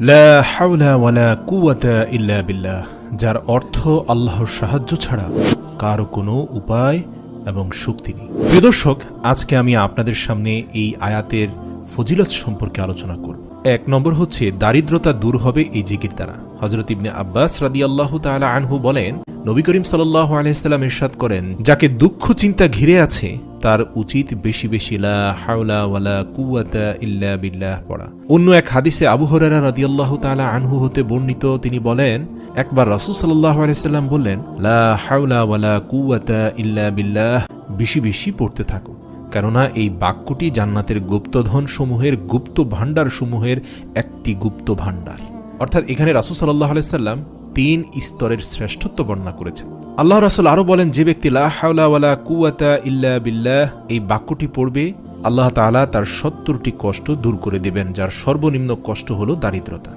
লা ওয়ালা ইল্লা বিল্লাহ, যার অর্থ আল্লাহর সাহায্য ছাড়া কারও কোনো উপায় এবং শক্তি নেই। প্রিয় দর্শক, আজকে আমি আপনাদের সামনে এই আয়াতের ফজিলত সম্পর্কে আলোচনা করব। এক নম্বর হচ্ছে, দারিদ্রতা দূর হবে এই জিকির দ্বারা। হজরত ইবনে আব্বাস রাদি আল্লাহ তালা আনহু বলেন, নবী করিম সাল্লাহ আলাইসাল্লাম ইরশাদ করেন, যাকে দুঃখ চিন্তা ঘিরে আছে তার উচিত বেশি বেশি, লা হাওলা ওয়ালা কুওয়াতা ইল্লা বিল্লাহ পড়া। অন্য এক হাদিসে আবু হরারা রাদিয়াল্লাহু তাআলা আনহু হতে বর্ণিত তিনি বলেন, একবার রাসূল সাল্লাল্লাহু আলাইহি সাল্লাম বললেন, লা হাওলা ওয়ালা কুওয়াতা ইল্লা বিল্লাহ, বেশি বেশি পড়তে থাকো। কেননা এই বাক্যটি জান্নাতের গুপ্তধন সমূহের গুপ্ত ভাণ্ডার সমূহের একটি গুপ্ত ভাণ্ডার অর্থাৎ এখানে রাসূল সাল্লাল্লাহু আলাইহি সাল্লাম তিন স্তরের শ্রেষ্ঠত্ব বর্ণনা করেছেন। আল্লাহ রাসুল আরও বলেন, যে ব্যক্তি লা কুয়াতা ইল্লা বিল্লাহ, এই বাক্যটি পড়বে, আল্লাহ তালা তার সত্তরটি কষ্ট দূর করে দেবেন, যার সর্বনিম্ন কষ্ট হল দারিদ্রতা।